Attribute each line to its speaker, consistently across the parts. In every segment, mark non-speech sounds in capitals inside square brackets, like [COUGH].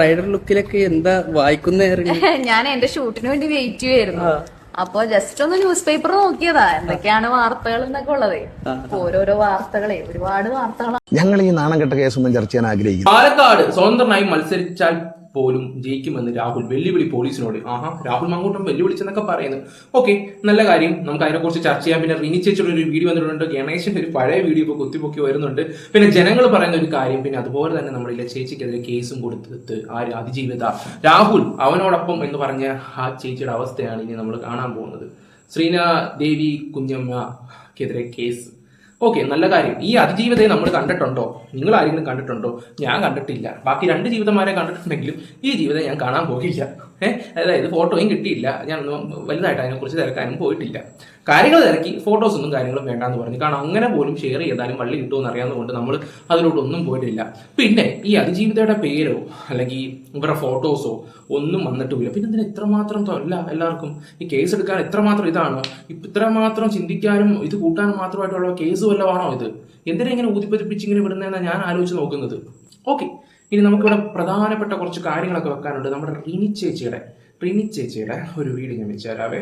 Speaker 1: Rider ലുക്കിലൊക്കെ എന്താ വായിക്കുന്ന [LAUGHS]
Speaker 2: ഞാൻ എന്റെ ഷൂട്ടിന് വേണ്ടി വെയിറ്റ് ചെയ്യുമായിരുന്നു അപ്പൊ ജസ്റ്റ് ഒന്ന് ന്യൂസ് പേപ്പർ നോക്കിയതാ. എന്തൊക്കെയാണ് വാർത്തകൾ എന്നൊക്കെ ഉള്ളത്. ഓരോരോ വാർത്തകളെ ഒരുപാട് വാർത്തകളാണ്
Speaker 3: ഞങ്ങൾ ഈ നാണം കെട്ട കേസൊന്നും ചർച്ച ചെയ്യാൻ ആഗ്രഹിക്കുന്നു.
Speaker 4: പാലക്കാട് സ്വതന്ത്രനായി മത്സരിച്ചാൽ പോലും ജയിക്കുമെന്ന് രാഹുൽ വെല്ലുവിളി പോലീസിനോട്. ആഹാ രാഹുൽ മങ്ങോട്ടും വെല്ലുവിളിച്ചെന്നൊക്കെ പറയുന്നു. ഓക്കെ നല്ല കാര്യം. നമുക്ക് അതിനെക്കുറിച്ച് ചർച്ച ചെയ്യാം. പിന്നെ റിനി ചേച്ചിയുടെ ഒരു വീഡിയോ വന്നിട്ടുണ്ട്. ഗണേശന്റെ ഒരു പഴയ വീഡിയോ ഇപ്പോൾ കുത്തിപ്പൊക്കി വരുന്നുണ്ട്. പിന്നെ ജനങ്ങൾ പറയുന്ന ഒരു കാര്യം പിന്നെ അതുപോലെ തന്നെ നമ്മുടെ ചേച്ചിക്കെതിരെ കേസും കൊടുത്തിട്ട് ആ അതിജീവിത. രാഹുൽ അവനോടൊപ്പം എന്ന് പറഞ്ഞ ആ ചേച്ചിയുടെ അവസ്ഥയാണ് ഇനി നമ്മൾ കാണാൻ പോകുന്നത്. ശ്രീന ദേവി കുഞ്ഞമ്മക്കെതിരെ കേസ് ഓക്കെ നല്ല കാര്യം. ഈ അതിജീവിതയെ നമ്മൾ കണ്ടിട്ടുണ്ടോ? നിങ്ങൾ ആരെങ്കിലും കണ്ടിട്ടുണ്ടോ? ഞാൻ കണ്ടിട്ടില്ല. ബാക്കി രണ്ട് ജീവിതന്മാരെ കണ്ടിട്ടുണ്ടെങ്കിലും ഈ ജീവിതം ഞാൻ കാണാൻ പോകില്ല. അതായത് ഫോട്ടോയും കിട്ടിയില്ല. ഞാൻ വലുതായിട്ട് അതിനെക്കുറിച്ച് തിരക്കാനും പോയിട്ടില്ല. കാര്യങ്ങൾ തിരക്കി ഫോട്ടോസ് ഒന്നും കാര്യങ്ങളും വേണ്ടാന്ന് പറഞ്ഞു. കാരണം അങ്ങനെ പോലും ഷെയർ ചെയ്താലും വള്ളി കിട്ടുമെന്ന് അറിയാവുന്നതുകൊണ്ട് നമ്മൾ അതിലോട്ടൊന്നും പോയിട്ടില്ല. പിന്നെ ഈ അതിജീവിതയുടെ പേരോ അല്ലെങ്കിൽ ഇവരുടെ ഫോട്ടോസോ ഒന്നും വന്നിട്ടുമില്ല. പിന്നെ ഇതിന് ഇത്രമാത്രം തൊല്ല എല്ലാവർക്കും ഈ കേസ് എടുക്കാൻ എത്രമാത്രം ഇതാണോ? ഇത്രമാത്രം ചിന്തിക്കാനും ഇത് കൂട്ടാനും മാത്രമായിട്ടുള്ള കേസ് വല്ലതാണോ ഇത്? എന്തിനാ ഇങ്ങനെ ഊതിപ്പതിപ്പിച്ച് ഇങ്ങനെ വിടുന്നതെന്നാണ് ഞാൻ ആലോചിച്ച് നോക്കുന്നത്? ഓക്കെ ഇനി നമുക്കിവിടെ പ്രധാനപ്പെട്ട കുറച്ച് കാര്യങ്ങളൊക്കെ വെക്കാനുണ്ട്. നമ്മുടെ റിനി ചേച്ചിയുടെ റിനി ചേച്ചിയുടെ ഒരു വീഡിയോ ഞാൻ വെച്ചുതരാവേ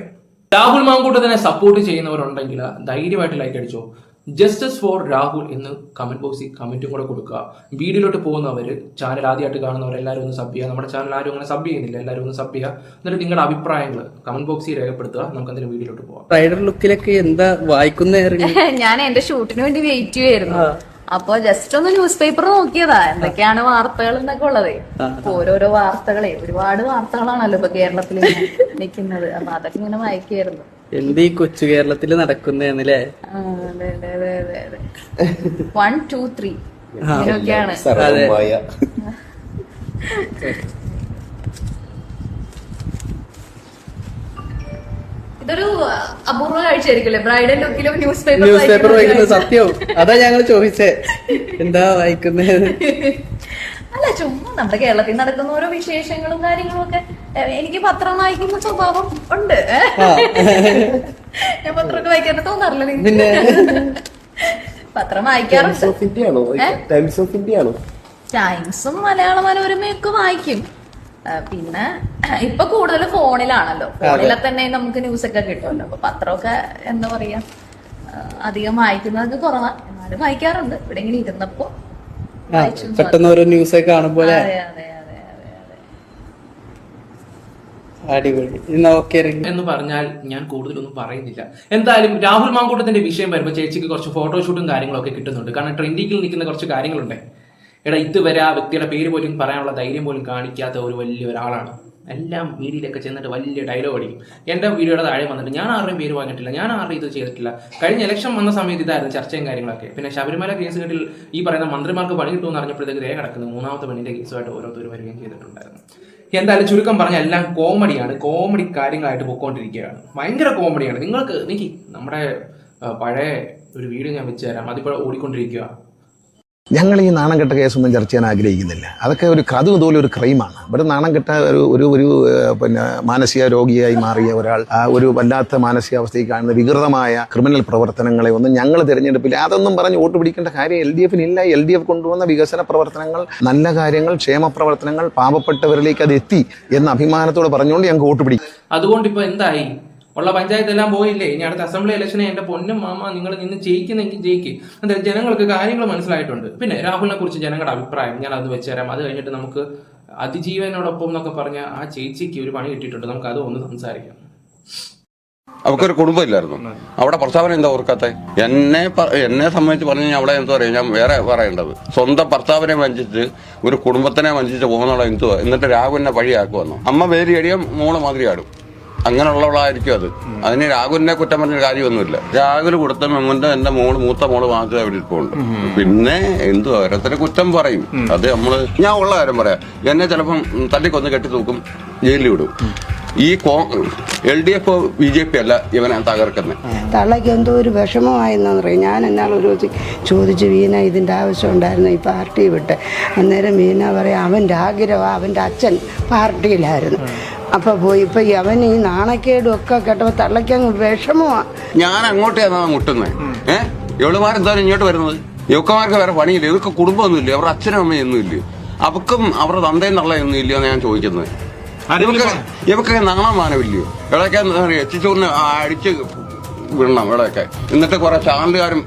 Speaker 4: രാഹുൽ മാങ്കൂട്ടത്തിനെ സപ്പോർട്ട് ചെയ്യുന്നവരുണ്ടെങ്കിൽ ധൈര്യമായിട്ട് ലൈക്ക് അടിച്ചോ. ജസ്റ്റിസ് ഫോർ രാഹുൽ എന്ന് കമന്റ് ബോക്സിൽ കമന്റും കൂടെ കൊടുക്കുക. വീഡിയോയിലോട്ട് പോകുന്നവർ ചാനൽ ആദ്യമായിട്ട് കാണുന്നവർ എല്ലാവരും ഒന്ന് സബ് ചെയ്യുക. നമ്മുടെ ചാനൽ ആരും അങ്ങനെ സബ് ചെയ്യുന്നില്ല. എല്ലാവരും ഒന്ന് സബ് ചെയ്യുക. എന്നിട്ട് നിങ്ങളുടെ അഭിപ്രായങ്ങൾ കമന്റ് ബോക്സിൽ രേഖപ്പെടുത്തുക. നമുക്ക് അതിന്റെ വീഡിയോയിലോട്ട് പോകാം
Speaker 1: റൈഡർ ലുക്കിലൊക്കെ എന്താ വായിക്കുന്ന [LAUGHS]
Speaker 2: ഞാൻ എന്റെ ഷൂട്ടിന് വേണ്ടി വെയിറ്റ് ചെയ്യുമായിരുന്നു അപ്പൊ ജസ്റ്റ് ഒന്ന് ന്യൂസ് പേപ്പർ നോക്കിയതാ എന്തൊക്കെയാണ് വാർത്തകൾ എന്നൊക്കെ ഉള്ളത് ഓരോരോ വാർത്തകളെ. ഒരുപാട് വാർത്തകളാണല്ലോ ഇപ്പൊ കേരളത്തിൽ നിൽക്കുന്നത്. അപ്പൊ അതൊക്കെ ഇങ്ങനെ വായിക്കായിരുന്നു
Speaker 1: എന്ത് ഈ കൊച്ചു കേരളത്തിൽ നടക്കുന്നേ
Speaker 2: ആ, അതെ അതെ അതെ അതെ അതെ. വൺ ടു ത്രീ ഇങ്ങനെയൊക്കെയാണ്. [LAUGHS] ഇതൊരു അപൂർവ കാഴ്ചയായിരിക്കില്ലേ ബ്രൈഡൽ ലുക്കിലും ന്യൂസ് പേപ്പർ
Speaker 1: ന്യൂസ് പേപ്പർ വായിക്കുന്നത് സത്യവും അതാ ഞങ്ങൾ ചോദിച്ചേ. എന്താ വായിക്കുന്നത്?
Speaker 2: അല്ല ചുമ്മാ നമ്മുടെ കേരളത്തിൽ നടക്കുന്ന ഓരോ വിശേഷങ്ങളും കാര്യങ്ങളും ഒക്കെ എനിക്ക് പത്രം വായിക്കുന്ന സ്വഭാവം ഉണ്ട്. ഏഹ്. ഞാൻ പത്രമൊക്കെ വായിക്കാൻ തോന്നാറില്ല?
Speaker 1: പിന്നെ?
Speaker 2: പത്രം വായിക്കാറുണ്ട്.
Speaker 5: ആണോ? ടൈംസ് ഓഫ് ഇന്ത്യ ആണോ?
Speaker 2: ടൈംസും മലയാള മനോരമയൊക്കെ വായിക്കും. പിന്നെ ഇപ്പൊ കൂടുതൽ ഫോണിലാണല്ലോ. ഫോണിലെ തന്നെ നമുക്ക് ന്യൂസ് ഒക്കെ കിട്ടുമല്ലോ. അപ്പൊ പത്രമൊക്കെ എന്താ പറയാ അധികം വായിക്കുന്നതൊക്കെ കുറവാ. എന്നാലും വായിക്കാറുണ്ട്. ഇവിടെ ഇങ്ങനെ ഇരുന്നപ്പോ
Speaker 1: പെട്ടെന്ന് ഓരോ ന്യൂസ് ഓക്കെ
Speaker 4: എന്ന് പറഞ്ഞാൽ ഞാൻ കൂടുതലൊന്നും പറയുന്നില്ല. എന്തായാലും രാഹുൽ മാങ്കൂട്ടത്തിന്റെ വിഷയം വരുമ്പോൾ ചേച്ചിക്ക് കുറച്ച് ഫോട്ടോഷൂട്ടും കാര്യങ്ങളൊക്കെ കിട്ടുന്നുണ്ട്. കാരണം ട്രെൻഡിങ്ങിൽ നിൽക്കുന്ന കുറച്ച് കാര്യങ്ങളുണ്ട്. എടാ ഇതുവരെ ആ വ്യക്തിയുടെ പേര് പോലും പറയാനുള്ള ധൈര്യം പോലും കാണിക്കാത്ത ഒരു വലിയ ഒരാളാണ്. എല്ലാം വീഡിയോയിലൊക്കെ ചെന്നിട്ട് വലിയ ഡയലോഗ് അടിക്കും. എന്റെ വീഡിയോയുടെ താഴെ വന്നിട്ട് ഞാൻ ആരുടെയും പേര് വാങ്ങിയിട്ടില്ല ഞാൻ ആരുടെയും ഇത് ചെയ്തിട്ടില്ല. കഴിഞ്ഞ ഇലക്ഷൻ വന്ന സമയത്ത് ഇതായിരുന്നു ചർച്ചയും കാര്യങ്ങളൊക്കെ. പിന്നെ ശബരിമല കേസ് കേട്ടിൽ ഈ പറയുന്ന മന്ത്രിമാർക്ക് പണി കിട്ടുമെന്ന് അറിഞ്ഞപ്പോഴത്തേക്ക് രേഖ കിടക്കുന്നത് മൂന്നാമത്തെ പെണ്ണിന്റെ കേസുമായിട്ട് ഓരോരുത്തർ വരികയും ചെയ്തിട്ടുണ്ടായിരുന്നു. എന്തായാലും ചുരുക്കം പറഞ്ഞാൽ എല്ലാം കോമഡിയാണ്. കോമഡി കാര്യങ്ങളായിട്ട് പൊക്കോണ്ടിരിക്കുകയാണ്. ഭയങ്കര കോമഡിയാണ്. നിങ്ങൾക്ക് എനിക്ക് നമ്മുടെ പഴയ ഒരു വീഡിയോ ഞാൻ വെച്ച് തരാം. അതിപ്പോൾ ഓടിക്കൊണ്ടിരിക്കുക
Speaker 3: ഞങ്ങൾ ഈ നാണം കെട്ട കേസൊന്നും ചർച്ച ചെയ്യാൻ ആഗ്രഹിക്കുന്നില്ല. അതൊക്കെ ഒരു കഥ പോലെ ഒരു ക്രൈമാണ് ഇവിടെ നാണം കെട്ട ഒരു ഒരു ഒരു പിന്നെ മാനസിക രോഗിയായി മാറിയ ഒരാൾ ആ ഒരു വല്ലാത്ത മാനസികാവസ്ഥയിൽ കാണുന്ന വികൃതമായ ക്രിമിനൽ പ്രവർത്തനങ്ങളെ ഒന്നും ഞങ്ങൾ തിരഞ്ഞെടുപ്പില്ല. അതൊന്നും പറഞ്ഞ് വോട്ട് പിടിക്കേണ്ട കാര്യം എൽ ഡി എഫിനില്ല എൽ ഡി എഫ് കൊണ്ടുവന്ന വികസന പ്രവർത്തനങ്ങൾ നല്ല കാര്യങ്ങൾ ക്ഷേമ പ്രവർത്തനങ്ങൾ പാവപ്പെട്ടവരിലേക്ക് അത് എത്തി എന്ന അഭിമാനത്തോടെ പറഞ്ഞുകൊണ്ട് ഞങ്ങൾക്ക് വോട്ട് പിടിക്കും
Speaker 4: അതുകൊണ്ട് ഇപ്പോൾ എന്തായി? ഉള്ള പഞ്ചായത്ത് എല്ലാം പോയില്ലേ? ഇനി അടുത്ത അസംബ്ലി ഇലക്ഷനെ എന്റെ പൊന്നും മാമ നിങ്ങൾ നിന്ന് ജയിക്കുന്നെങ്കിൽ ജയിക്ക്. എന്താ ജനങ്ങൾക്ക് കാര്യങ്ങൾ മനസ്സിലായിട്ടുണ്ട്. പിന്നെ രാഹുലിനെ കുറിച്ച് ജനങ്ങളുടെ അഭിപ്രായം ഞാൻ അത് വെച്ച് തരാം. അത് കഴിഞ്ഞിട്ട് നമുക്ക് അതിജീവനോടൊപ്പം എന്നൊക്കെ പറഞ്ഞ ആ ചേച്ചിക്ക് ഒരു പണി കിട്ടിയിട്ടുണ്ട്. നമുക്ക് അത് ഒന്ന് സംസാരിക്കാം.
Speaker 6: അവർക്കൊരു കുടുംബം ഇല്ലായിരുന്നു അവിടെ പ്രസ്താവന എന്താ ഓർക്കാത്തെ? എന്നെ എന്നെ സംബന്ധിച്ച് പറഞ്ഞു അവിടെ എന്താ പറയുക ഞാൻ വേറെ പറയേണ്ടത്. സ്വന്തം ഭർത്താവിനെ വഞ്ചിച്ച് ഒരു കുടുംബത്തിനെ വഞ്ചിച്ച് പോകുന്നുള്ള എന്തുവാ? എന്നിട്ട് രാഹുലിനെ വഴിയാക്കുവന്നു? അമ്മ വേരി അടിയും മോൾ മാതിരി ആടും അങ്ങനെയുള്ളവളായിരിക്കും അത്. അതിന് രാഹുലിനെ കുറ്റം പറഞ്ഞ കാര്യമൊന്നുമില്ല. രാഹുൽ കൊടുത്ത മെമ്മന്റെ എന്റെ മോൾ മൂത്ത മോൾ മാത്രമേ അവിടെ ഇരിപ്പുണ്ട്. പിന്നെ എന്തു ഓരോരുത്തരെ കുറ്റം പറയും. അത് നമ്മൾ ഞാൻ ഉള്ള കാര്യം പറയാം. എന്നെ ചിലപ്പം തല്ലിക്കൊന്ന് കെട്ടി തൂക്കും ജയിലിൽ വിടും. ഈ L D F B J P അല്ല ഇവനെ തകർക്കുന്നത്
Speaker 7: തള്ളയ്ക്ക് എന്തോ ഒരു വിഷമമായെന്നാന്ന് പറയും ഞാൻ എന്നാൽ ഒരു ചോദിച്ചു വീണ ഇതിന്റെ ആവശ്യം ഉണ്ടായിരുന്നു ഈ പാർട്ടി വിട്ട്? അന്നേരം വീന പറയാം അവന്റെ ആഗ്രഹം അവന്റെ അച്ഛൻ പാർട്ടിയിലായിരുന്നു. അപ്പോൾ പോയി ഇപ്പൊ അവൻ ഈ നാണക്കേടും ഒക്കെ കേട്ടപ്പോ തള്ളയ്ക്കങ്ങ് വിഷമമാണ്
Speaker 6: ഞാൻ അങ്ങോട്ടാണ് മുട്ടുന്നത് ഏഹ് ഇവളുമാരെന്താണ് ഇങ്ങോട്ട് വരുന്നത്? യുവക്കന്മാർക്ക് വേറെ പണിയില്ല? ഇവർക്ക് കുടുംബമൊന്നുമില്ല? അവരുടെ അച്ഛനും അമ്മയും ഒന്നുമില്ല അവക്കും അവരുടെ തന്തയും തള്ളയൊന്നും ഇല്ലയോ എന്ന് ഞാൻ ചോദിക്കുന്നത്? ഇവക്കൊക്കെ നാണം നാണമാനമില്ലയോ ഇവിടെയൊക്കെ എന്താ പറയുക എത്തിച്ചോറിന് അടിച്ച് വിടണം ഇവിടെയൊക്കെ എന്നിട്ട് കുറെ ചാനലുകാരും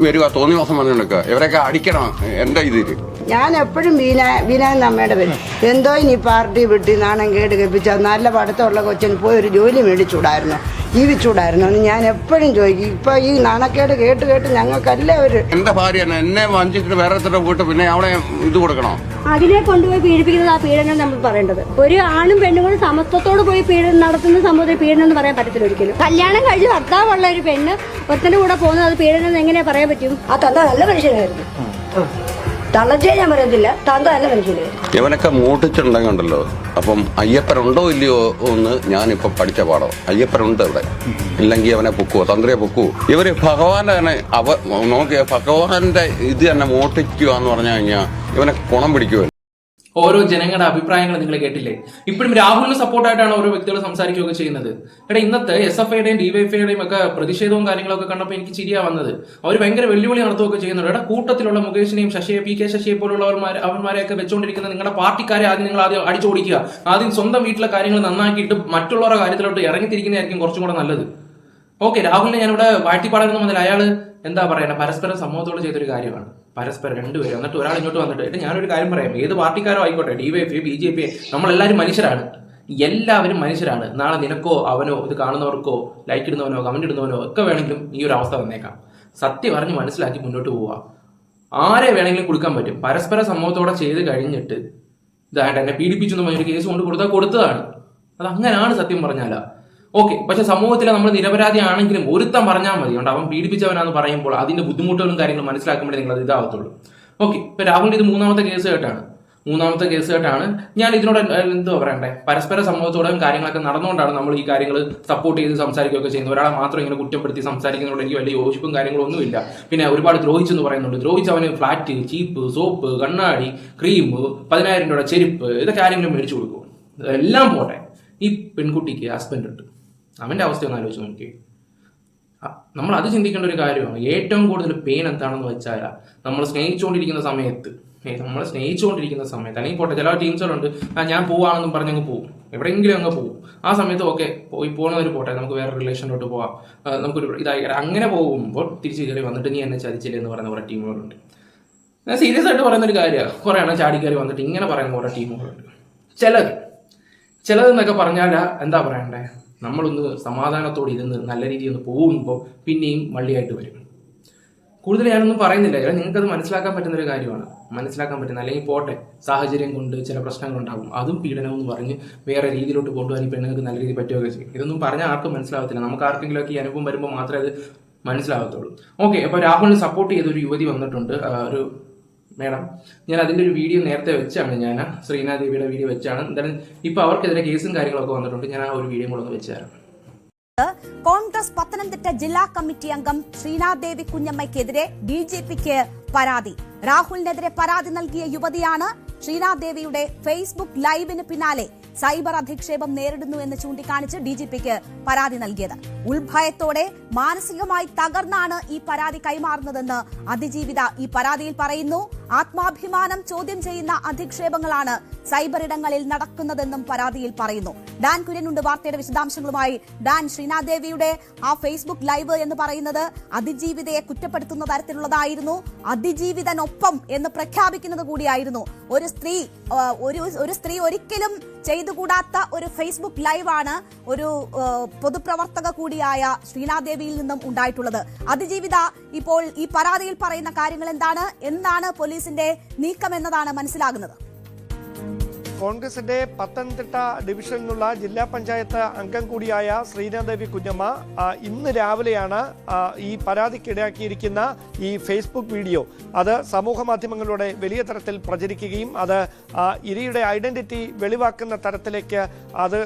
Speaker 6: വരിക തോന്നി മാസം വന്നിട്ടൊക്കെ ഇവരെയൊക്കെ അടിക്കണം എന്റെ ഇതിൽ
Speaker 7: ഞാൻ എപ്പോഴും വീന വീണ അമ്മയുടെ പേര്. എന്തോ ഇനി പാർട്ടി വിട്ടി നാണം കേട് കപ്പിച്ച നല്ല പടത്തുള്ള കൊച്ചിന് പോയി ഒരു ജോലി മേടിച്ചൂടായിരുന്നു ജീവിച്ചൂടായിരുന്നു എന്ന് ഞാൻ എപ്പോഴും ചോദിക്കും. ഇപ്പൊ ഈ നാണക്കേട് കേട്ട് കേട്ട് ഞങ്ങൾക്കല്ലേ ഒരു
Speaker 6: എന്റെ ഭാര്യ എന്നെ വഞ്ചിച്ചിട്ട് വേറെ എത്ര പോയിട്ട് പിന്നെ അവിടെ ഇത് കൊടുക്കണോ?
Speaker 5: അതിനെ കൊണ്ടുപോയി പീഡിപ്പിക്കുന്നത് ആ പീഡനം നമ്മൾ പറയേണ്ടത്. ഒരു ആണും പെണ്ണും കൂടി സമത്വത്തോട് പോയി പീഡനം നടത്തുന്ന സംഭവത്തിൽ പീഡനം എന്ന് പറയാൻ പറ്റത്തില്ല ഒരിക്കലും. കല്യാണം കഴിഞ്ഞ് ഭർത്താവുള്ള ഒരു പെണ്ണ് ഒരുത്തന്റെ കൂടെ പോകുന്നത് അത് പീഡനം എന്ന് എങ്ങനെയാ പറയാൻ പറ്റും?
Speaker 8: ആ തന്ത നല്ല മനുഷ്യനായിരുന്നു. തള്ളച്ചേ ഞാൻ പറയത്തില്ല. താങ്കൾ തന്നെ മനസ്സിലായി
Speaker 6: ഇവനൊക്കെ മൂട്ടിച്ചിട്ടുണ്ടെങ്കിൽ ഉണ്ടല്ലോ അപ്പം അയ്യപ്പനുണ്ടോ ഇല്ലയോ എന്ന് ഞാനിപ്പം പഠിച്ച പാടോ അയ്യപ്പനുണ്ട് ഇവിടെ. ഇല്ലെങ്കിൽ അവനെ പൊക്കുവോ? തന്ത്രിയെ പൊക്കുവോ? ഇവർ ഭഗവാന്റെ തന്നെ അവ നോക്കിയ ഭഗവാന്റെ ഇത് തന്നെ മോട്ടിക്കുക എന്ന് പറഞ്ഞു കഴിഞ്ഞാൽ ഇവനെ കുണം പിടിക്കുവോ
Speaker 4: ഓരോ ജനങ്ങളുടെ അഭിപ്രായങ്ങൾ നിങ്ങൾ കേട്ടില്ലേ? ഇപ്പോഴും രാഹുലിന് സപ്പോർട്ടായിട്ടാണ് ഓരോ വ്യക്തികൾ സംസാരിക്കുകയൊക്കെ ചെയ്യുന്നത്. എടാ ഇന്നത്തെ എസ് എഫ് ഐയുടെയും ഡിവൈഎഫ്ഐയുടെയും ഒക്കെ പ്രതിഷേധവും കാര്യങ്ങളൊക്കെ കണ്ടപ്പോൾ എനിക്ക് ചിരിയാ വന്നത്. അവർ ഭയങ്കര വെല്ലുവിളി നടത്തുകയൊക്കെ ചെയ്യുന്നുണ്ട്. എടാ കൂട്ടത്തിലുള്ള മുകേഷിനെയും ശശിയെ പി കെ ശശിയെ പോലുള്ളവർമാർ അവന്മാരെയൊക്കെ വെച്ചുകൊണ്ടിരിക്കുന്ന നിങ്ങളുടെ പാർട്ടിക്കാരെ ആദ്യം നിങ്ങൾ ആദ്യം അടിച്ചോടിക്കുക. ആദ്യം സ്വന്തം വീട്ടിലെ കാര്യങ്ങൾ നന്നാക്കിയിട്ട് മറ്റുള്ളവരുടെ കാര്യത്തിലോട്ട് ഇറങ്ങിത്തിരിക്കുന്നതായിരിക്കും കുറച്ചും കൂടെ നല്ലത്. ഓക്കെ രാഹുലിനെ ഞാനിവിടെ വാഴ്ത്തിപ്പാടാനൊന്നും വന്നാൽ അയാൾ എന്താ പറയുക പരസ്പരം സമൂഹത്തോട് ചെയ്തൊരു കാര്യമാണ്. പരസ്പരം രണ്ടുപേരും. എന്നിട്ട് ഒരാൾ ഇങ്ങോട്ട് വന്നിട്ട് എന്നിട്ട് ഞാനൊരു കാര്യം പറയാം. ഏത് പാർട്ടിക്കാരോ ആയിക്കോട്ടെ D Y F B J P നമ്മളെല്ലാവരും മനുഷ്യരാണ്. എല്ലാവരും മനുഷ്യരാണ്. നാളെ നിനക്കോ അവനോ ഇത് കാണുന്നവർക്കോ ലൈക്ക് ഇടുന്നവനോ കമന്റ് ഇടുന്നവനോ ഒക്കെ വേണമെങ്കിലും ഈ ഒരു അവസ്ഥ വന്നേക്കാം. സത്യം പറഞ്ഞ് മനസ്സിലാക്കി മുന്നോട്ട് പോവുക. ആരെ വേണമെങ്കിലും കൊടുക്കാൻ പറ്റും. പരസ്പര സമൂഹത്തോടെ ചെയ്ത് കഴിഞ്ഞിട്ട് ഇതായിട്ട് എന്നെ പീഡിപ്പിച്ചു എന്ന് പറഞ്ഞൊരു കേസ് കൊണ്ട് കൊടുത്താൽ കൊടുത്തതാണ്. അത് അങ്ങനെയാണ് സത്യം പറഞ്ഞാലാ. ഓക്കെ പക്ഷെ സമൂഹത്തിൽ നമ്മൾ നിരപരാധി ആണെങ്കിലും ഒരുത്തം പറഞ്ഞാൽ മതി. ഉണ്ട് അവൻ പീഡിപ്പിച്ചവനാന്ന് പറയുമ്പോൾ അതിന്റെ ബുദ്ധിമുട്ടുകളും കാര്യങ്ങളും മനസ്സിലാക്കുമ്പോഴേ നിങ്ങൾ അത് ഇതാവത്തുള്ളൂ. ഓക്കെ ഇപ്പൊ രാഹുലിന്റെ ഇത് മൂന്നാമത്തെ കേസ് കേട്ടാണ്. മൂന്നാമത്തെ കേസ് കേട്ടാണ്. ഞാൻ ഇതിനോട് എന്തോ പറയണ്ടേ? പരസ്പര സമൂഹത്തോടെ കാര്യങ്ങളൊക്കെ നടന്നുകൊണ്ടാണ് നമ്മൾ ഈ കാര്യങ്ങൾ സപ്പോർട്ട് ചെയ്ത് സംസാരിക്കുകയൊക്കെ ചെയ്യുന്നത്. ഒരാളെ മാത്രം ഇങ്ങനെ കുറ്റപ്പെടുത്തി സംസാരിക്കുന്നതോട് എനിക്ക് വലിയ യോജിപ്പും കാര്യങ്ങളും ഒന്നുമില്ല പിന്നെ ഒരുപാട് ദ്രോഹിച്ചെന്ന് പറയുന്നുണ്ട്. ദ്രോഹിച്ച് അവന് ഫ്ലാറ്റ് ചീപ്പ് സോപ്പ് കണ്ണാടി ക്രീം പതിനായിരം രൂപയുടെ ചെരുപ്പ് ഇതൊക്കെ ആരെങ്കിലും മേടിച്ചു കൊടുക്കും എല്ലാം പോട്ടെ. ഈ പെൺകുട്ടിക്ക് ഹസ്ബൻഡ് ഉണ്ട്. അവന്റെ അവസ്ഥ ഒന്ന് ആലോചിച്ച് നോക്കി നമ്മൾ അത് ചിന്തിക്കേണ്ട ഒരു കാര്യമാണ്. ഏറ്റവും കൂടുതൽ പെയിൻ എന്താണെന്ന് വെച്ചാൽ നമ്മൾ സ്നേഹിച്ചുകൊണ്ടിരിക്കുന്ന സമയത്ത് നമ്മൾ സ്നേഹിച്ചുകൊണ്ടിരിക്കുന്ന സമയത്ത് അല്ലെങ്കിൽ പോട്ടെ ചില ടീംസുകളുണ്ട് ഞാൻ പോവാണെന്നും പറഞ്ഞങ്ങ് പോകും എവിടെയെങ്കിലും അങ്ങ് പോകും ആ സമയത്ത് ഓക്കെ പോയി പോകുന്നവർ പോട്ടെ നമുക്ക് വേറെ റിലേഷനിലോട്ട് പോവാം. നമുക്കൊരു ഇതായി അങ്ങനെ പോകുമ്പോൾ തിരിച്ചു കയറി വന്നിട്ട് നീ എന്നെ ചതിച്ചില്ല എന്ന് പറയുന്ന കുറേ ടീമുകളുണ്ട് ഞാൻ സീരിയസ് ആയിട്ട് പറയുന്ന ഒരു കാര്യമാണ് കുറേ എണ്ണം ചാടി കയറി വന്നിട്ട് ഇങ്ങനെ പറയുന്ന കുറേ ടീമുകളുണ്ട് ചിലത് ചിലതെന്നൊക്കെ പറഞ്ഞാൽ എന്താ പറയണ്ടേ? നമ്മളൊന്ന് സമാധാനത്തോടെ ഇരുന്ന് നല്ല രീതിയിൽ ഒന്ന് പോകുമ്പോൾ പിന്നെയും വള്ളിയായിട്ട് വരും. കൂടുതൽ ഞാനൊന്നും പറയുന്നില്ല. കാരണം നിങ്ങൾക്കത് മനസ്സിലാക്കാൻ പറ്റുന്ന ഒരു കാര്യമാണ്. മനസ്സിലാക്കാൻ പറ്റുന്ന അല്ലെങ്കിൽ പോട്ടെ സാഹചര്യം കൊണ്ട് ചില പ്രശ്നങ്ങൾ ഉണ്ടാകും. അതും പീഡനം എന്ന് പറഞ്ഞ് വേറെ രീതിയിലോട്ട് കൊണ്ടുപോകാൻ പെണ്ണുങ്ങൾക്ക് നല്ല രീതിയിൽ പറ്റുകയൊക്കെ ചെയ്യും. ഇതൊന്നും പറഞ്ഞാൽ ആർക്കും മനസ്സിലാവത്തില്ല. നമുക്ക് ആർക്കെങ്കിലുമൊക്കെ ഈ അനുഭവം വരുമ്പോൾ മാത്രമേ അത് മനസ്സിലാകത്തുള്ളൂ ഓക്കെ അപ്പോൾ രാഹുലിന് സപ്പോർട്ട് ചെയ്ത ഒരു യുവതി വന്നിട്ടുണ്ട്. ഒരു മേഡം ഞാൻ അതിന്റെ ഒരു വീഡിയോ നേരത്തെ വെച്ചാണ് ഞാൻ ശ്രീനാഥ് ദേവിയുടെ വീഡിയോ വെച്ചാണ്. എന്തായാലും ഇപ്പൊ അവർക്കെതിരെ കേസും കാര്യങ്ങളൊക്കെ വന്നിട്ടുണ്ട്. ഞാൻ ആ ഒരു വീഡിയോ കൂടെ ഒന്ന് വെച്ചായിരുന്നു
Speaker 9: കോൺഗ്രസ് പത്തനംതിട്ട ജില്ലാ കമ്മിറ്റി അംഗം ശ്രീനാഥ് ദേവി കുഞ്ഞമ്മയ്ക്കെതിരെ ബി ജെ പിക്ക് പരാതി. രാഹുലിനെതിരെ പരാതി നൽകിയ യുവതിയാണ് ശ്രീനാഥ് ദേവിയുടെ ഫേസ്ബുക്ക് ലൈവിന് പിന്നാലെ സൈബർ അധിക്ഷേപം നേരിടുന്നു എന്ന് ചൂണ്ടിക്കാണിച്ച് ഡിജിപിക്ക് പരാതി നൽകിയത്. ഉത്ഭയത്തോടെ മാനസികമായി തകർന്നാണ് ഈ പരാതി കൈമാറുന്നതെന്ന് അതിജീവിത ഈ പരാതിയിൽ പറയുന്നു. ആത്മാഭിമാനം ചോദ്യം ചെയ്യുന്ന അധിക്ഷേപങ്ങളാണ് സൈബർ ഇടങ്ങളിൽ നടക്കുന്നതെന്നും പരാതിയിൽ പറയുന്നു. ഡാൻ കുര്യനുണ്ട് വാർത്തയുടെ വിശദാംശങ്ങളുമായി. ഡാൻ ശ്രീനാദേവിയുടെ ആ ഫേസ്ബുക്ക് ലൈവ് എന്ന് പറയുന്നത് അതിജീവിതയെ കുറ്റപ്പെടുത്തുന്ന തരത്തിലുള്ളതായിരുന്നു. അതിജീവിതനൊപ്പം എന്ന് പ്രഖ്യാപിക്കുന്നത് കൂടിയായിരുന്നു. ഒരു സ്ത്രീ ഒരു ഒരു സ്ത്രീ ഒരിക്കലും ചെയ്തുകൂടാത്ത ഒരു ഫേസ്ബുക്ക് ലൈവാണ് ഒരു പൊതുപ്രവർത്തക കൂടിയായ ശ്രീനാദേവിയിൽ നിന്നും ഉണ്ടായിട്ടുള്ളത്. അതിജീവിത ഇപ്പോൾ ഈ പരാതിയിൽ പറയുന്ന കാര്യങ്ങൾ എന്താണ്? എന്താണ് പോലീസിന്റെ നീക്കം എന്നതാണ് മനസ്സിലാകുന്നത്?
Speaker 10: കോൺഗ്രസിന്റെ പത്തനംതിട്ട ഡിവിഷനിൽ നിന്നുള്ള ജില്ലാ പഞ്ചായത്ത് അംഗം കൂടിയായ ശ്രീനാദേവി കുഞ്ഞമ്മ ഇന്ന് രാവിലെയാണ് ഈ പരാതിക്കിടയാക്കിയിരിക്കുന്ന ഈ ഫേസ്ബുക്ക് വീഡിയോ. അത് സമൂഹ മാധ്യമങ്ങളിലൂടെ വലിയ തരത്തിൽ പ്രചരിക്കുകയും അത് ഇരയുടെ ഐഡന്റിറ്റി വെളിവാക്കുന്ന തരത്തിലേക്ക് അത്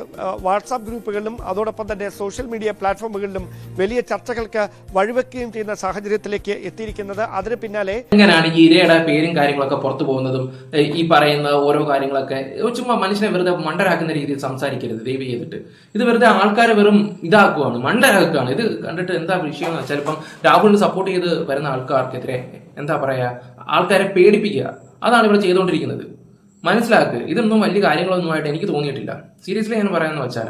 Speaker 10: വാട്സാപ്പ് ഗ്രൂപ്പുകളിലും അതോടൊപ്പം തന്നെ സോഷ്യൽ മീഡിയ പ്ലാറ്റ്ഫോമുകളിലും വലിയ ചർച്ചകൾക്ക് വഴിവെക്കുകയും ചെയ്യുന്ന സാഹചര്യത്തിലേക്ക് എത്തിയിരിക്കുന്നത്. അതിന് പിന്നാലെ
Speaker 4: എങ്ങനെയാണ് ഈ ഇരയുടെ പേരും കാര്യങ്ങളൊക്കെ പുറത്തു പോകുന്നതും ഈ പറയുന്ന ഓരോ കാര്യങ്ങളൊക്കെ ചുമ്മാ മനുഷ്യനെ വെറുതെ മണ്ടരാക്കുന്ന രീതിയിൽ സംസാരിക്കരുത് ദൈവം ചെയ്തിട്ട്. ഇത് വെറുതെ ആൾക്കാരെ വെറും ഇതാക്കുവാണ് മണ്ടരാക്കുകയാണ്. ഇത് കണ്ടിട്ട് എന്താ വിഷയം എന്ന് വെച്ചാൽ ഇപ്പം രാഹുലിന് സപ്പോർട്ട് ചെയ്ത് വരുന്ന ആൾക്കാർക്കെതിരെ എന്താ പറയാ ആൾക്കാരെ പേടിപ്പിക്കുക. അതാണ് ഇവിടെ ചെയ്തുകൊണ്ടിരിക്കുന്നത്. മനസ്സിലാക്കുക ഇതൊന്നും വലിയ കാര്യങ്ങളൊന്നുമായിട്ട് എനിക്ക് തോന്നിയിട്ടില്ല. സീരിയസ്ലി ഞാൻ പറയാമെന്ന് വെച്ചാൽ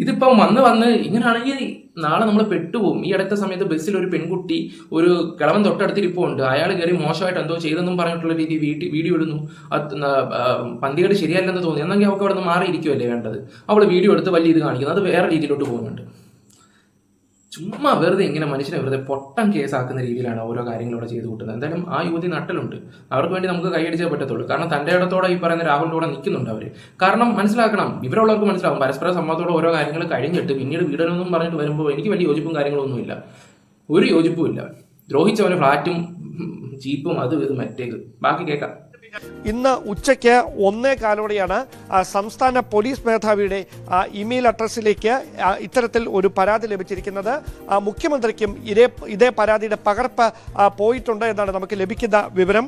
Speaker 4: ഇതിപ്പം വന്ന് വന്ന് ഇങ്ങനെയാണെങ്കിൽ നാളെ നമ്മൾ പെട്ടുപോകും ഈ അടുത്ത സമയത്ത് ബസ്സിൽ ഒരു പെൺകുട്ടി ഒരു കിളവൻ തൊട്ടടുത്തിരിപ്പുണ്ട് അയാൾ കയറി മോശമായിട്ട് എന്തോ ചെയ്തെന്നും പറഞ്ഞിട്ടുള്ള രീതി വീട്ടിൽ വീഡിയോ ഇടുന്നു. പന്തികേട് ശരിയല്ലെന്ന് തോന്നി. എന്നെങ്കിൽ അവൾക്ക് അവിടെ നിന്ന് മാറിയിരിക്കുമല്ലേ വേണ്ടത്? അവൾ വീഡിയോ എടുത്ത് വലിയ ഇത് കാണിക്കുന്നത് അത് വേറെ രീതിയിലോട്ട് പോകുന്നുണ്ട്. ചുമ്മാ വെറുതെ ഇങ്ങനെ മനുഷ്യനെ വെറുതെ പൊട്ടം കേസാക്കുന്ന രീതിയിലാണ് ഓരോ കാര്യങ്ങളോട് ചെയ്തു കൂട്ടുന്നത്. എന്തായാലും ആ യുവതി നട്ടലുണ്ട്. അവർക്ക് വേണ്ടി നമുക്ക് കൈയടിച്ചേ പറ്റത്തുള്ളൂ. കാരണം തന്റെ ഇടത്തോടെ ഈ പറയുന്ന രാഹുലിന്റെ കൂടെ നിൽക്കുന്നുണ്ട് അവർ. കാരണം മനസ്സിലാക്കണം ഇവരുള്ളവർക്ക് മനസ്സിലാവും. പരസ്പര സമ്മതത്തോടെ ഓരോ കാര്യങ്ങൾ കഴിഞ്ഞിട്ട് പിന്നീട് വീടണമെന്നും പറഞ്ഞിട്ട് വരുമ്പോൾ എനിക്ക് വലിയ യോജിപ്പും കാര്യങ്ങളൊന്നുമില്ല. ഒരു യോജിപ്പും ഇല്ല. ദ്രോഹിച്ചവന് ഫ്ലാറ്റും ജീപ്പും അതും ഇത് മറ്റേത്. ബാക്കി കേൾക്കാം.
Speaker 10: ഇന്ന് ഉച്ചയ്ക്ക് ഒന്നേ കാലോടെയാണ് സംസ്ഥാന പോലീസ് മേധാവിയുടെ ഇമെയിൽ അഡ്രസ്സിലേക്ക് ഇത്തരത്തിൽ ഒരു പരാതി ലഭിച്ചിരിക്കുന്നത്. മുഖ്യമന്ത്രിക്കും ഇതേ ഇതേ പരാതിയുടെ പകർപ്പ് പോയിട്ടുണ്ട് എന്നാണ് നമുക്ക് ലഭിക്കുന്ന വിവരം.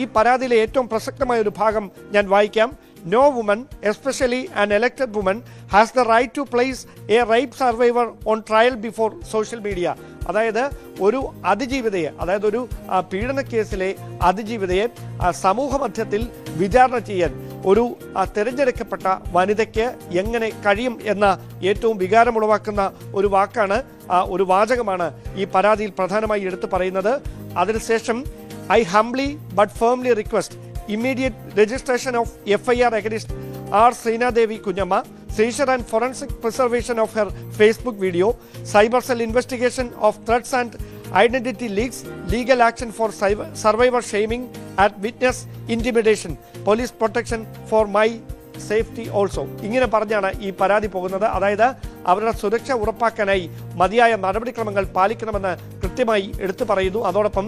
Speaker 10: ഈ പരാതിയിലെ ഏറ്റവും പ്രസക്തമായ ഒരു ഭാഗം ഞാൻ വായിക്കാം. No woman especially an elected woman has the right to place a rape survivor on trial before social media അതായത് ഒരു അതിജീവിതയെ അതായത് ഒരു പീഡന കേസിലെ അതിജീവിതയെ സമൂഹ മധ്യത്തിൽ വിചാരണ ചെയ്യാൻ ഒരു തിരഞ്ഞെടുക്കപ്പെട്ട വനിതയ്ക്ക് എങ്ങനെ കഴിയും എന്ന ഏറ്റവും വികാരമുളവാക്കുന്ന ഒരു വാക്കാണ് ഒരു വാചകമാണ് ഈ പരാതിയിൽ പ്രധാനമായി എടുത്തു പറയുന്നത്. അതിനുശേഷം I humbly but firmly request immediate registration of FIR against R. Srinadevi Kunyama, seizure and forensic preservation of her Facebook video, cyber cell investigation of threats and identity leaks, legal action for survivor shaming and witness intimidation, police protection for my safety also ഇങ്ങനെ പറഞ്ഞാണ് ഈ പരാതി പോകുന്നത് അതായത് അവരുടെ സുരക്ഷ ഉറപ്പാക്കാനായി മതിയായ നടപടിക്രമങ്ങൾ പാലിക്കണമെന്ന് കൃത്യമായി എടുത്തു പറയുന്നു. അതോടൊപ്പം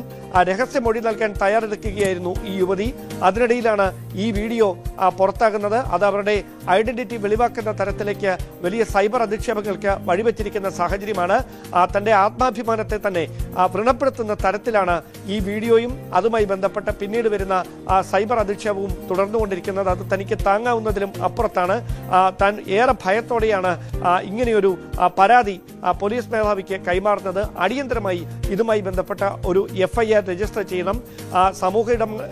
Speaker 10: രഹസ്യ രഹസ്യമൊഴി നൽകാൻ തയ്യാറെടുക്കുകയായിരുന്നു ഈ യുവതി. അതിനിടയിലാണ് ഈ വീഡിയോ പുറത്താകുന്നത്. അത് അവരുടെ ഐഡന്റിറ്റി വെളിവാക്കുന്ന തരത്തിലേക്ക് വലിയ സൈബർ അധിക്ഷേപങ്ങൾക്ക് വഴിവെച്ചിരിക്കുന്ന സാഹചര്യമാണ്. തന്റെ ആത്മാഭിമാനത്തെ തന്നെ വ്രണപ്പെടുത്തുന്ന തരത്തിലാണ് ഈ വീഡിയോയും അതുമായി ബന്ധപ്പെട്ട് പിന്നീട് വരുന്ന സൈബർ അധിക്ഷേപവും തുടർന്നുകൊണ്ടിരിക്കുന്നത്. അത് തനിക്ക് താങ്ങാവുന്നതിലും അപ്പുറത്താണ്. താൻ ഏറെ ഭയത്തോടെയാണ് ആ, ഇങ്ങനെയൊരു പരാതി പോലീസ് മേധാവിക്ക് കൈമാറുന്നത് അടിയന്തരമായി ഇതുമായി ബന്ധപ്പെട്ട ഒരു എഫ് ഐ ആർ രജിസ്റ്റർ ചെയ്യണം. സമൂഹ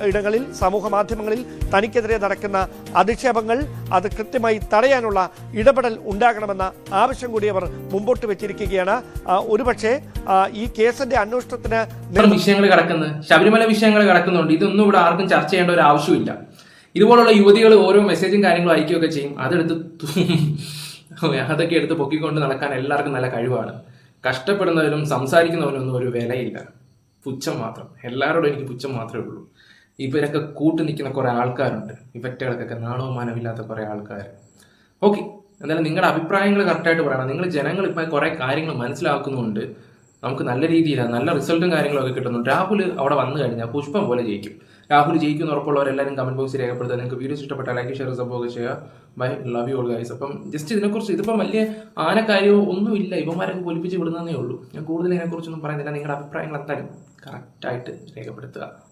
Speaker 10: ഇടങ്ങളിൽ സമൂഹ മാധ്യമങ്ങളിൽ തനിക്കെതിരെ നടക്കുന്ന അധിക്ഷേപങ്ങൾ അത് കൃത്യമായി തടയാനുള്ള ഇടപെടൽ ഉണ്ടാകണമെന്ന ആവശ്യം കൂടി അവർ മുമ്പോട്ട് വെച്ചിരിക്കുകയാണ്. ഒരുപക്ഷെ ഈ കേസിന്റെ അന്വേഷണത്തിന്
Speaker 4: വിഷയങ്ങൾ കിടക്കുന്നത് ശബരിമല വിഷയങ്ങൾ കിടക്കുന്നുണ്ട്. ഇതൊന്നും ഇവിടെ ആർക്കും ചർച്ച ചെയ്യേണ്ട ഒരു ആവശ്യമില്ല ഇതുപോലുള്ള യുവതികൾ ഓരോ മെസ്സേജും കാര്യങ്ങളും അയക്കുകയൊക്കെ ചെയ്യും. അതെടുത്ത് അതൊക്കെ എടുത്ത് പൊക്കിക്കൊണ്ട് നടക്കാൻ എല്ലാവർക്കും നല്ല കഴിവാണ്. കഷ്ടപ്പെടുന്നവരും സംസാരിക്കുന്നവനൊന്നും ഒരു വിലയില്ല. പുച്ഛം മാത്രം. എല്ലാവരോടും എനിക്ക് പുച്ഛം മാത്രമേ ഉള്ളൂ. ഇവരൊക്കെ കൂട്ടു നിൽക്കുന്ന കുറേ ആൾക്കാരുണ്ട്. ഇവറ്റകൾക്കൊക്കെ നാണവും മാനവില്ലാത്ത കുറേ ആൾക്കാർ ഓക്കെ എന്തായാലും നിങ്ങളുടെ അഭിപ്രായങ്ങൾ കറക്റ്റായിട്ട് പറയണം. നിങ്ങൾ ജനങ്ങൾ ഇപ്പം കുറെ കാര്യങ്ങൾ മനസ്സിലാക്കുന്നുണ്ട്. നമുക്ക് നല്ല രീതിയിലാണ് നല്ല റിസൾട്ടും കാര്യങ്ങളൊക്കെ കിട്ടുന്നുണ്ട്. രാഹുൽ അവിടെ വന്നു കഴിഞ്ഞാൽ പുഷ്പം പോലെ ജയിക്കും. രാഹുൽ ജയിക്കുന്ന ഉറപ്പുള്ളവരെല്ലാവരും കമന്റ് ബോക്സിൽ രേഖപ്പെടുത്തുക. നിങ്ങൾക്ക് വീഡിയോസ് ഇഷ്ടപ്പെട്ട ലൈക്ക് ഷെയർ സപ്പോർട്ട് ചെയ്യുക. Bye love you all guys അപ്പം ജസ്റ്റ് ഇതിനെക്കുറിച്ച് ഇതിപ്പം വലിയ ആനക്കാര്യമോ ഒന്നുമില്ല. ഇവന്മാരൊക്കെ പൊലിപ്പിച്ച് വിടുന്നതേ ഉള്ളൂ. ഞാൻ കൂടുതൽ ഇതിനെക്കുറിച്ചൊന്നും പറയുന്നില്ല. നിങ്ങളുടെ അഭിപ്രായങ്ങൾ എന്തായാലും കറക്റ്റായിട്ട് രേഖപ്പെടുത്തുക.